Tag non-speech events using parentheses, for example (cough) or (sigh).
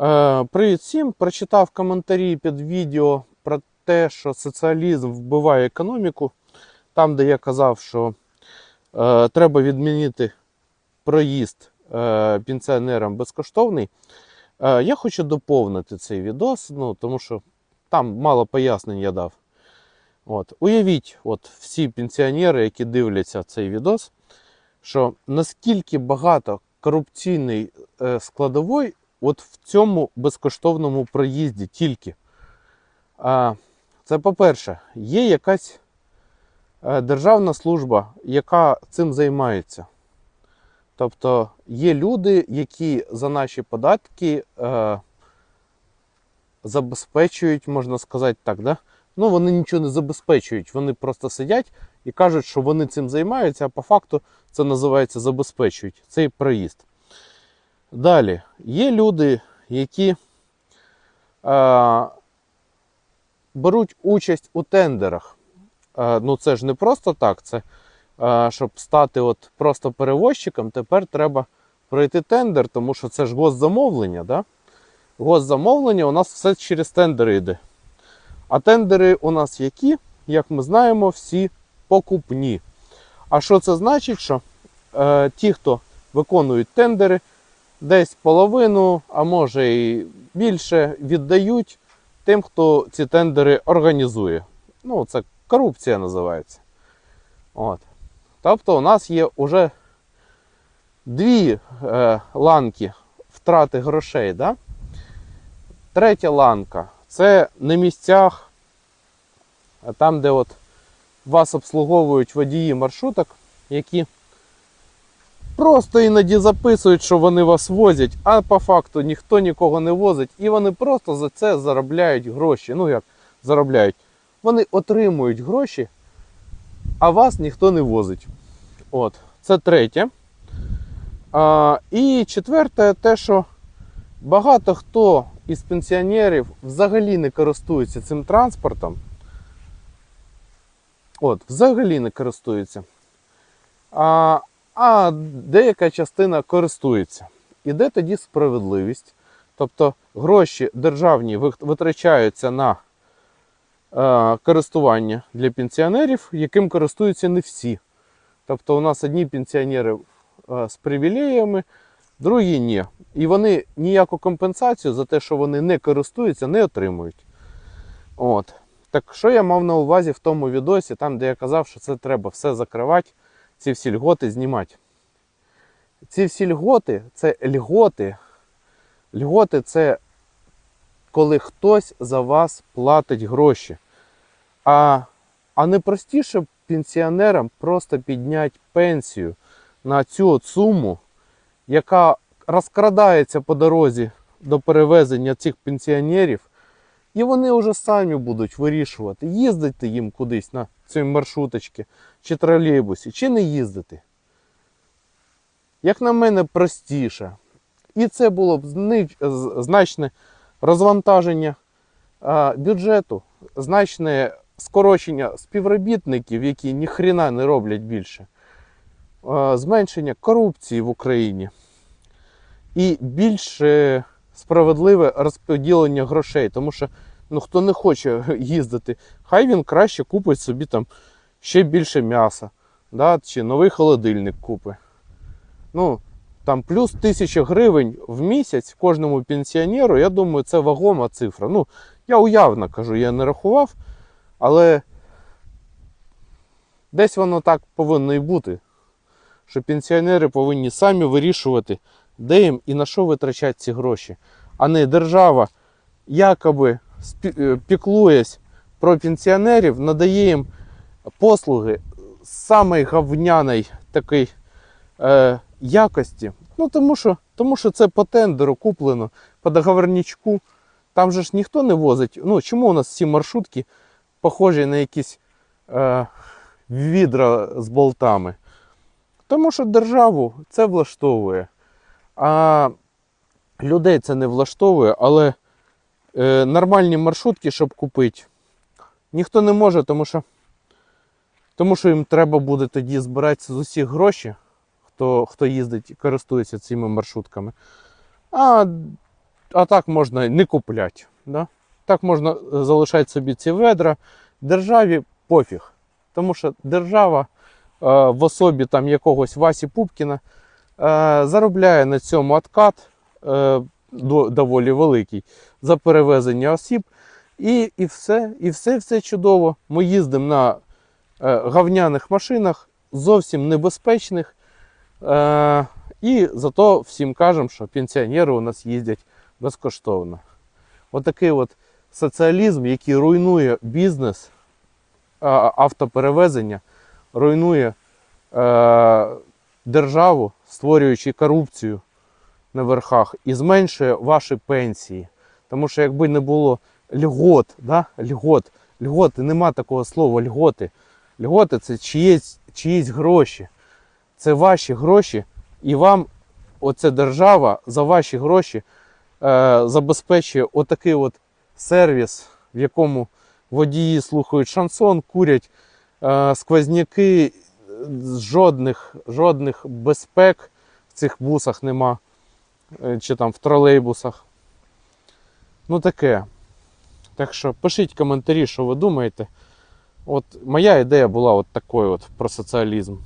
Е, Привіт всім! Прочитав коментарі під відео про те, що соціалізм вбиває економіку. Там, де я казав, що е, треба відмінити проїзд е, пенсіонерам безкоштовний. Е, я хочу доповнити цей відос, ну, тому що там мало пояснень я дав. От. Уявіть, от всі пенсіонери, які дивляться цей відос, що наскільки багато корупційної е, складової от в цьому безкоштовному проїзді тільки. А, Це по-перше, є якась е, державна служба, яка цим займається. Тобто є люди, які за наші податки е, забезпечують, можна сказати так, да? ну вони нічого не забезпечують, вони просто сидять і кажуть, що вони цим займаються, а по факту це називається забезпечують цей проїзд. Далі, є люди, які е, беруть участь у тендерах. Е, ну це ж не просто так, це е, щоб стати от просто перевозчиком, тепер треба пройти тендер, тому що це ж госзамовлення. Да? Госзамовлення у нас все через тендери йде. А тендери у нас які, як ми знаємо, всі покупні. А що це значить? Що е, ті, хто виконують тендери, десь половину, а може і більше віддають тим, хто ці тендери організує. Ну, це корупція називається. От. Тобто у нас є вже дві е, ланки втрати грошей. Да? Третя ланка це на місцях, там, де от вас обслуговують водії маршруток, які просто іноді записують, що вони вас возять, а по факту ніхто нікого не возить, і вони просто за це заробляють гроші. Ну як заробляють? Вони отримують гроші, а вас ніхто не возить. От, це третє. А, і четверте, те, що багато хто із пенсіонерів взагалі не користується цим транспортом. От, взагалі не користується. А, а деяка частина користується. І де тоді справедливість? Тобто гроші державні витрачаються на е, користування для пенсіонерів, яким користуються не всі. Тобто у нас одні пенсіонери е, з привілеями, другі ні. І вони ніяку компенсацію за те, що вони не користуються, не отримують. От. Так що я мав на увазі в тому відосі, там, де я казав, що це треба все закривати, ці всі льготи знімати. Ці всі льготи це льготи. Льготи це коли хтось за вас платить гроші. А, а не простіше пенсіонерам просто підняти пенсію на цю от суму, яка розкрадається по дорозі до перевезення цих пенсіонерів. І вони вже самі будуть вирішувати, їздити їм кудись на цій маршруточці чи тролейбусі, чи не їздити. Як на мене, простіше. І це було б значне розвантаження бюджету, значне скорочення співробітників, які ніхрена не роблять більше, зменшення корупції в Україні і більше справедливе розподілення грошей. Тому що ну, хто не хоче (laughs) їздити, хай він краще купить собі там ще більше м'яса, да, чи новий холодильник купить. Ну, там плюс 1000 гривень в місяць кожному пенсіонеру, я думаю, це вагома цифра. Ну, я уявно кажу, я не рахував, але десь воно так повинно і бути. Що пенсіонери повинні самі вирішувати, де їм і на що витрачати ці гроші. А не держава, якоби піклуясь про пенсіонерів, надає їм послуги самої говняної такої е, якості. Ну, тому що, тому що це по тендеру куплено, по договорничку. Там же ж ніхто не возить. Ну, Чому у нас всі маршрутки похожі на якісь е, відра з болтами? Тому що державу це влаштовує. А людей це не влаштовує, але е, нормальні маршрутки, щоб купити, ніхто не може, тому що тому що їм треба буде тоді збиратися з усіх гроші, хто хто їздить і користується цими маршрутками. А а так можна не купляти. Да? Так можна е, залишати собі ці ведра. Державі пофіг. Тому що держава е, в особі там якогось Васі Пупкіна е, заробляє на цьому откат е, доволі великий за перевезення осіб. І, і все, і все, все чудово. Ми їздимо на е, говняних машинах, зовсім небезпечних. Е, і зато всім кажемо, що пенсіонери у нас їздять безкоштовно. Отакий от соціалізм, який руйнує бізнес автоперевезення, руйнує е, державу, створюючи корупцію на верхах і зменшує ваші пенсії. Тому що якби не було льгот, да? льгот, льготи, нема такого слова льготи. Льготи це чиїсь, чиїсь гроші. Це ваші гроші, і вам оця держава за ваші гроші е, забезпечує отакий от сервіс, в якому водії слухають шансон, курять е, сквозняки, жодних, жодних безпек в цих бусах нема, чи там в тролейбусах. Ну таке. Так що пишіть коментарі, що ви думаєте. От моя ідея була от такою от про соціалізм.